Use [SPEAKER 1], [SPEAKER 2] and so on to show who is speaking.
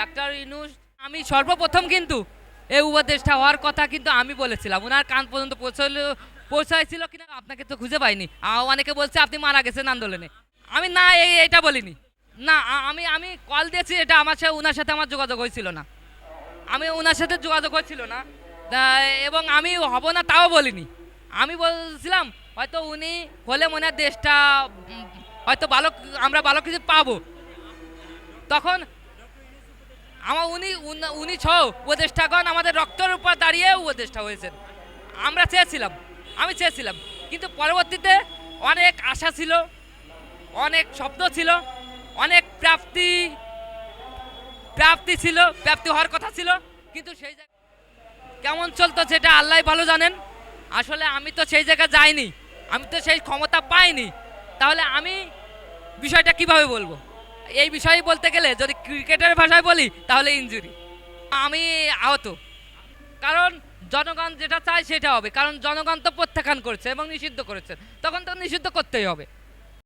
[SPEAKER 1] Doctor Yunus আমি সর্বপ্রথম কিন্তু এই উপদেশটা হওয়ার কথা কিন্তু আমি বলেছিলাম। ওনার কান পর্যন্ত পৌঁছল পৌঁছাইছিল কিনা আপনাকে তো খুঁজে পাইনি। অনেকে বলছে আপনি মারা গেছেন আন্দোলনে। আমি না এটা বলিনি। না আমি আমি কল দিয়েছি, এটা আমার সাথে ওনার সাথে আমার যোগাযোগ হয়েছিল না। আমি ওনার সাথে যোগাযোগ হচ্ছিল না। এবং আমি হব না তাও বলিনি। আমি বলছিলাম, হয়তো উনি হলে মনে হয় দেশটা হয়তো ভালো, আমরা ভালো কিছু পাবো। তখন আমার উনি, উন- ছ উপদেষ্টাগণ আমাদের রক্তের উপর দাঁড়িয়ে উপদেষ্টা হয়েছেন। আমরা চেয়েছিলাম, আমি চেয়েছিলাম। কিন্তু পরবর্তীতে অনেক আশা ছিল, অনেক স্বপ্ন ছিল, অনেক প্রাপ্তি প্রাপ্তি ছিল, প্রাপ্তি হওয়ার কথা ছিল। কিন্তু সেই কেমন চলতো সেটা আল্লাহ ভালো জানেন। আসলে আমি তো সেই জায়গায় যাইনি, আমি তো সেই ক্ষমতা পাইনি। তাহলে আমি বিষয়টা কীভাবে বলব? এই বিষয়ে বলতে গেলে যদি ক্রিকেটের ভাষায় বলি, তাহলে ইঞ্জুরি আমি আহত। কারণ জনগণ যেটা চায় সেটা হবে। কারণ জনগণ তো প্রত্যাখ্যান করছে এবং নিষিদ্ধ করেছে। তখন তো নিষিদ্ধ করতেই হবে।